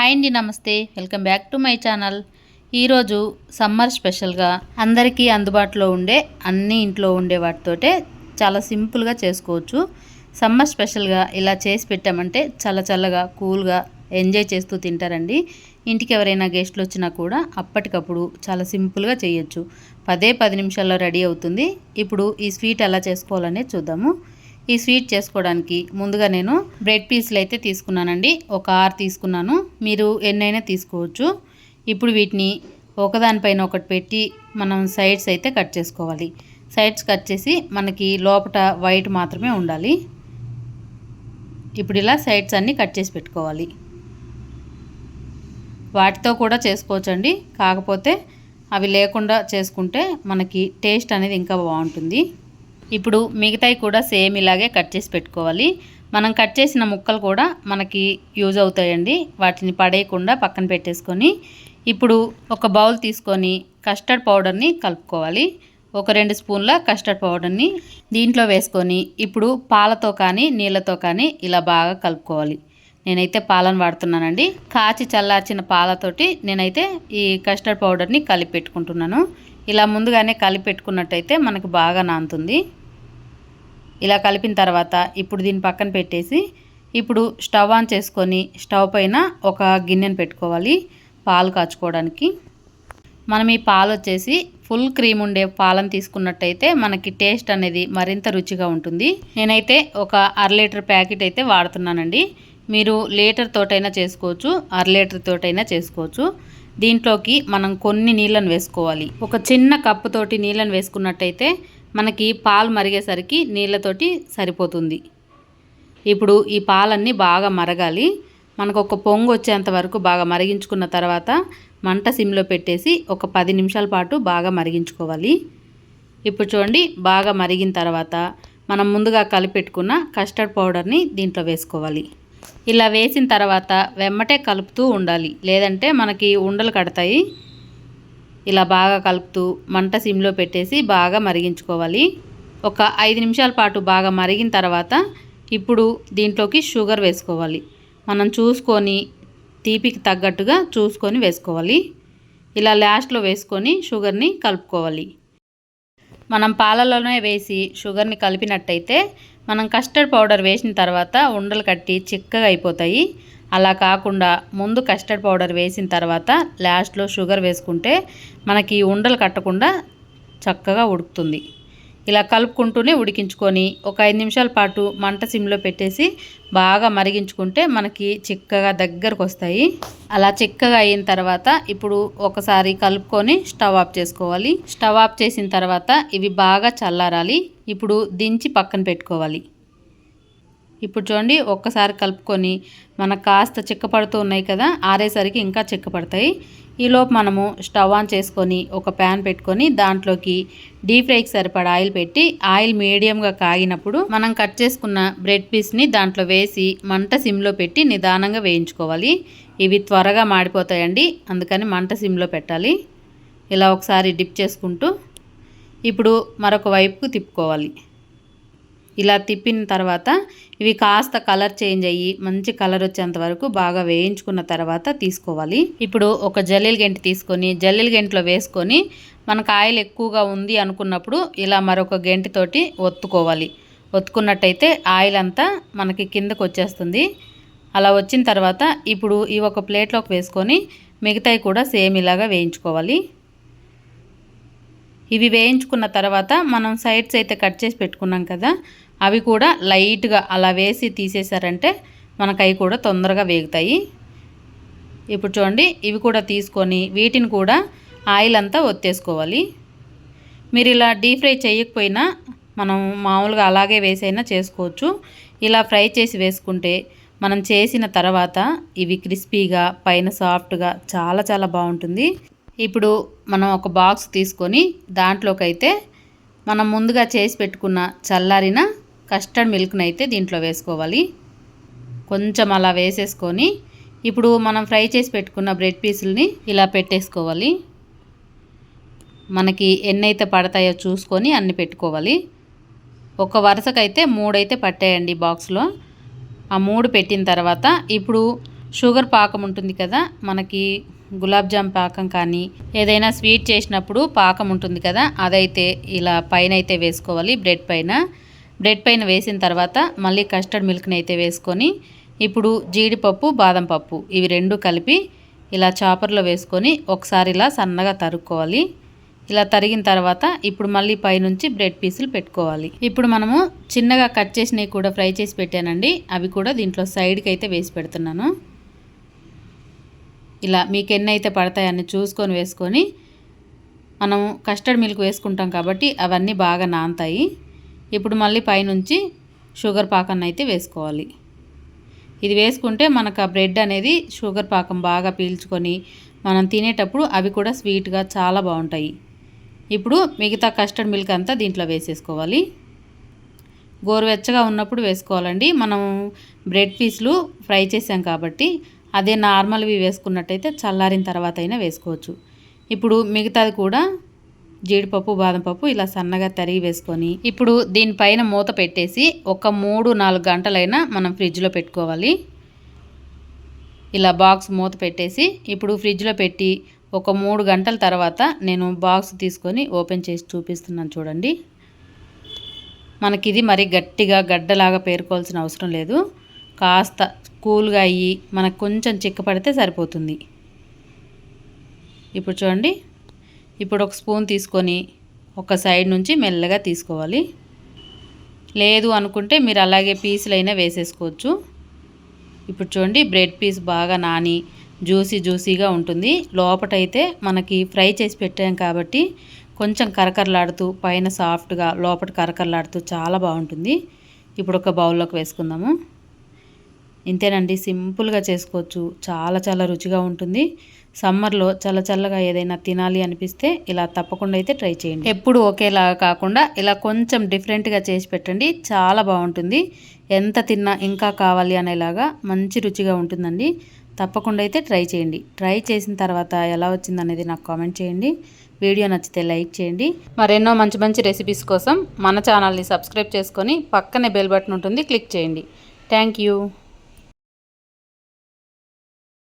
Hi అండి నమస్తే. Welcome back to my channel. ఈరోజు సమ్మర్ స్పెషల్గా అందరికీ అందుబాటులో ఉండే అన్ని ఇంట్లో ఉండే వాటితోటే చాలా సింపుల్గా చేసుకోవచ్చు. సమ్మర్ స్పెషల్గా ఇలా చేసి పెట్టామంటే చాలా చల్లగా కూల్గా ఎంజాయ్ చేస్తూ తింటారండి. ఇంటికి ఎవరైనా గెస్ట్లు వచ్చినా కూడా అప్పటికప్పుడు చాలా సింపుల్గా చేయొచ్చు. పదే పది నిమిషాల్లో రెడీ అవుతుంది. ఇప్పుడు ఈ స్వీట్ ఎలా చేసుకోవాలనే చూద్దాము. ఈ స్వీట్ చేసుకోవడానికి ముందుగా నేను బ్రెడ్ పీసులు అయితే తీసుకున్నానండి. ఒక ఆరు తీసుకున్నాను. మీరు ఎన్నైనా తీసుకోవచ్చు. ఇప్పుడు వీటిని ఒకదానిపైన ఒకటి పెట్టి మనం సైడ్స్ అయితే కట్ చేసుకోవాలి. సైడ్స్ కట్ చేసి మనకి లోపట వైట్ మాత్రమే ఉండాలి. ఇప్పుడు ఇలా సైడ్స్ అన్నీ కట్ చేసి పెట్టుకోవాలి. వాటితో కూడా చేసుకోవచ్చండి. కాకపోతే అవి లేకుండా చేసుకుంటే మనకి టేస్ట్ అనేది ఇంకా బాగుంటుంది. ఇప్పుడు మిగతాయి కూడా సేమ్ ఇలాగే కట్ చేసి పెట్టుకోవాలి. మనం కట్ చేసిన ముక్కలు కూడా మనకి యూజ్ అవుతాయండి. వాటిని పడేయకుండా పక్కన పెట్టేసుకొని ఇప్పుడు ఒక బౌల్ తీసుకొని కస్టర్డ్ పౌడర్ని కలుపుకోవాలి. ఒక రెండు స్పూన్ల కస్టర్డ్ పౌడర్ని దీంట్లో వేసుకొని ఇప్పుడు పాలతో కానీ నీళ్ళతో కానీ ఇలా బాగా కలుపుకోవాలి. నేనైతే పాలను వాడుతున్నానండి. కాచి చల్లార్చిన పాలతోటి నేనైతే ఈ కస్టర్డ్ పౌడర్ని కలిపి పెట్టుకుంటున్నాను. ఇలా ముందుగానే కలిపి పెట్టుకున్నట్టయితే మనకు బాగా నానుతుంది. ఇలా కలిపిన తర్వాత ఇప్పుడు దీన్ని పక్కన పెట్టేసి ఇప్పుడు స్టవ్ ఆన్ చేసుకొని స్టవ్ పైన ఒక గిన్నెను పెట్టుకోవాలి పాలు కాచుకోవడానికి. మనం ఈ పాలు వచ్చేసి ఫుల్ క్రీమ్ ఉండే పాలను తీసుకున్నట్టయితే మనకి టేస్ట్ అనేది మరింత రుచిగా ఉంటుంది. నేనైతే ఒక అర లీటర్ ప్యాకెట్ అయితే వాడుతున్నానండి. మీరు లీటర్ తోటైనా చేసుకోవచ్చు అర లీటర్ తోటైనా చేసుకోవచ్చు. దీంట్లోకి మనం కొన్ని నీళ్ళను వేసుకోవాలి. ఒక చిన్న కప్పు తోటి నీళ్ళను వేసుకున్నట్టయితే మనకి పాలు మరిగేసరికి నీళ్ళతోటి సరిపోతుంది. ఇప్పుడు ఈ పాలన్నీ బాగా మరగాలి. మనకు ఒక పొంగు వచ్చేంత వరకు బాగా మరిగించుకున్న తర్వాత మంట సిమ్లో పెట్టేసి ఒక పది నిమిషాల పాటు బాగా మరిగించుకోవాలి. ఇప్పుడు చూడండి బాగా మరిగిన తర్వాత మనం ముందుగా కలిపెట్టుకున్న కస్టర్డ్ పౌడర్ని దీంట్లో వేసుకోవాలి. ఇలా వేసిన తర్వాత వెమ్మటే కలుపుతూ ఉండాలి. లేదంటే మనకి ఉండలు కడతాయి. ఇలా బాగా కలుపుతూ మంట సిమ్లో పెట్టేసి బాగా మరిగించుకోవాలి. ఒక ఐదు నిమిషాల పాటు బాగా మరిగిన తర్వాత ఇప్పుడు దీంట్లోకి షుగర్ వేసుకోవాలి. మనం చూసుకొని తీపికి తగ్గట్టుగా చూసుకొని వేసుకోవాలి. ఇలా లాస్ట్లో వేసుకొని షుగర్ని కలుపుకోవాలి. మనం పాలలోనే వేసి షుగర్ని కలిపినట్టయితే మనం కస్టర్డ్ పౌడర్ వేసిన తర్వాత ఉండలు కట్టి చిక్కగా అయిపోతాయి. అలా కాకుండా ముందు కస్టర్డ్ పౌడర్ వేసిన తర్వాత లాస్ట్లో షుగర్ వేసుకుంటే మనకి ఉండలు కట్టకుండా చక్కగా ఉడుకుతుంది. ఇలా కలుపుకుంటూనే ఉడికించుకొని ఒక ఐదు నిమిషాల పాటు మంట సిమ్లో పెట్టేసి బాగా మరిగించుకుంటే మనకి చిక్కగా దగ్గరకు వస్తాయి. అలా చిక్కగా అయిన తర్వాత ఇప్పుడు ఒకసారి కలుపుకొని స్టవ్ ఆఫ్ చేసుకోవాలి. స్టవ్ ఆఫ్ చేసిన తర్వాత ఇవి బాగా చల్లారాలి. ఇప్పుడు దించి పక్కన పెట్టుకోవాలి. ఇప్పుడు చూడండి ఒక్కసారి కలుపుకొని మనకు కాస్త చిక్కపడుతూ ఉన్నాయి కదా ఆరేసరికి ఇంకా చిక్కపడతాయి. ఈలోపు మనము స్టవ్ ఆన్ చేసుకొని ఒక ప్యాన్ పెట్టుకొని దాంట్లోకి డీప్ ఫ్రైకి సరిపడా ఆయిల్ పెట్టి ఆయిల్ మీడియంగా కాగినప్పుడు మనం కట్ చేసుకున్న బ్రెడ్ పీస్ని దాంట్లో వేసి మంట సిమ్లో పెట్టి నిదానంగా వేయించుకోవాలి. ఇవి త్వరగా మాడిపోతాయండి అందుకని మంట సిమ్లో పెట్టాలి. ఇలా ఒకసారి డిప్ చేసుకుంటూ ఇప్పుడు మరొక వైపుకు తిప్పుకోవాలి. ఇలా తిప్పిన తర్వాత ఇవి కాస్త కలర్ చేంజ్ అయ్యి మంచి కలర్ వచ్చేంత వరకు బాగా వేయించుకున్న తర్వాత తీసుకోవాలి. ఇప్పుడు ఒక జల్లెల గెంటి తీసుకొని జల్లెల గెంటిలో వేసుకొని మనకు ఆయిల్ ఎక్కువగా ఉంది అనుకున్నప్పుడు ఇలా మరొక గెంటితోటి ఒత్తుకోవాలి. ఒత్తుకున్నట్టయితే ఆయిల్ అంతా మనకి కిందకు వచ్చేస్తుంది. అలా వచ్చిన తర్వాత ఇప్పుడు ఈ ఒక ప్లేట్లోకి వేసుకొని మిగతాయి కూడా సేమ్ ఇలాగా వేయించుకోవాలి. ఇవి వేయించుకున్న తర్వాత మనం సైడ్స్ అయితే కట్ చేసి పెట్టుకున్నాం కదా అవి కూడా లైట్గా అలా వేసి తీసేశారంటే మనకు అవి కూడా తొందరగా వేగుతాయి. ఇప్పుడు చూడండి ఇవి కూడా తీసుకొని వీటిని కూడా ఆయిల్ అంతా ఒత్తేసుకోవాలి. మీరు ఇలా డీప్ ఫ్రై చేయకపోయినా మనం మామూలుగా అలాగే వేసైనా చేసుకోవచ్చు. ఇలా ఫ్రై చేసి వేసుకుంటే మనం చేసిన తర్వాత ఇవి క్రిస్పీగా పైన సాఫ్ట్గా చాలా చాలా బాగుంటుంది. ఇప్పుడు మనం ఒక బాక్స్ తీసుకొని దాంట్లోకైతే మనం ముందుగా చేసి పెట్టుకున్న చల్లారిన కస్టర్డ్ మిల్క్ని అయితే దీంట్లో వేసుకోవాలి. కొంచెం అలా వేసేసుకొని ఇప్పుడు మనం ఫ్రై చేసి పెట్టుకున్న బ్రెడ్ పీసులని ఇలా పెట్టేసుకోవాలి. మనకి ఎన్నైతే పడతాయో చూసుకొని అన్ని పెట్టుకోవాలి. ఒక వరుసకైతే మూడైతే పట్టాయండి బాక్స్లో. ఆ మూడు పెట్టిన తర్వాత ఇప్పుడు షుగర్ పాకం ఉంటుంది కదా మనకి గులాబ్ జామ్ పాకం కానీ ఏదైనా స్వీట్ చేసినప్పుడు పాకం ఉంటుంది కదా అదైతే ఇలా పైన అయితే వేసుకోవాలి బ్రెడ్ పైన. బ్రెడ్ పైన వేసిన తర్వాత మళ్ళీ కస్టర్డ్ మిల్క్ని అయితే వేసుకొని ఇప్పుడు జీడిపప్పు బాదం పప్పు ఇవి రెండు కలిపి ఇలా చాపర్లో వేసుకొని ఒకసారి ఇలా సన్నగా తరుక్కోవాలి. ఇలా తరిగిన తర్వాత ఇప్పుడు మళ్ళీ పైనుంచి బ్రెడ్ పీసులు పెట్టుకోవాలి. ఇప్పుడు మనము చిన్నగా కట్ చేసినవి కూడా ఫ్రై చేసి పెట్టానండి అవి కూడా దీంట్లో సైడ్కి అయితే వేసి పెడుతున్నాను. ఇలా మీకు ఎన్ని అయితే పడతాయని చూసుకొని వేసుకొని మనం కస్టర్డ్ మిల్క్ వేసుకుంటాం కాబట్టి అవన్నీ బాగా నానతాయి ఇప్పుడు మళ్ళీ పైనుంచి షుగర్ పాకాన్ని అయితే వేసుకోవాలి. ఇది వేసుకుంటే మనకు ఆ బ్రెడ్ అనేది షుగర్ పాకం బాగా పీల్చుకొని మనం తినేటప్పుడు అవి కూడా స్వీట్గా చాలా బాగుంటాయి. ఇప్పుడు మిగతా కస్టర్డ్ మిల్క్ అంతా దీంట్లో వేసేసుకోవాలి. గోరువెచ్చగా ఉన్నప్పుడు వేసుకోవాలండి. మనం బ్రెడ్ పీస్లు ఫ్రై చేసాం కాబట్టి అదే నార్మల్వి వేసుకున్నట్టయితే చల్లారిన తర్వాత అయినా వేసుకోవచ్చు. ఇప్పుడు మిగతాది కూడా జీడిపప్పు బాదం పప్పు ఇలా సన్నగా తరిగి వేసుకొని ఇప్పుడు దీనిపైన మూత పెట్టేసి ఒక మూడు నాలుగు గంటలైనా మనం ఫ్రిడ్జ్లో పెట్టుకోవాలి. ఇలా బాక్స్ మూత పెట్టేసి ఇప్పుడు ఫ్రిడ్జ్లో పెట్టి ఒక మూడు గంటల తర్వాత నేను బాక్స్ తీసుకొని ఓపెన్ చేసి చూపిస్తున్నాను చూడండి. మనకి ఇది మరి గట్టిగా గడ్డలాగా పేరుకోవాల్సిన అవసరం లేదు. కాస్త కూల్గా అయ్యి మనకు కొంచెం చిక్కపడితే సరిపోతుంది. ఇప్పుడు చూడండి. ఇప్పుడు ఒక స్పూన్ తీసుకొని ఒక సైడ్ నుంచి మెల్లగా తీసుకోవాలి. లేదు అనుకుంటే మీరు అలాగే పీసులైనా వేసేసుకోవచ్చు. ఇప్పుడు చూడండి బ్రెడ్ పీస్ బాగా నాని జ్యూసీ జ్యూసీగా ఉంటుంది. లోపటైతే మనకి ఫ్రై చేసి పెట్టాం కాబట్టి కొంచెం కరకరలాడుతూ పైన సాఫ్ట్గా లోపల కరకరలాడుతూ చాలా బాగుంటుంది. ఇప్పుడు ఒక బౌల్లోకి వేసుకుందాము. ఇంతేనండి సింపుల్గా చేసుకోవచ్చు. చాలా చాలా రుచిగా ఉంటుంది. సమ్మర్లో చల్ల చల్లగా ఏదైనా తినాలి అనిపిస్తే ఇలా తప్పకుండా అయితే ట్రై చేయండి. ఎప్పుడు ఒకేలాగా కాకుండా ఇలా కొంచెం డిఫరెంట్గా చేసి పెట్టండి. చాలా బాగుంటుంది. ఎంత తిన్నా ఇంకా కావాలి అనేలాగా మంచి రుచిగా ఉంటుందండి. తప్పకుండా అయితే ట్రై చేయండి. ట్రై చేసిన తర్వాత ఎలా వచ్చింది అనేది నాకు కామెంట్ చేయండి. వీడియో నచ్చితే లైక్ చేయండి. మరెన్నో మంచి మంచి రెసిపీస్ కోసం మన ఛానల్ని సబ్స్క్రైబ్ చేసుకొని పక్కనే బెల్ బటన్ ఉంటుంది క్లిక్ చేయండి. Thank you.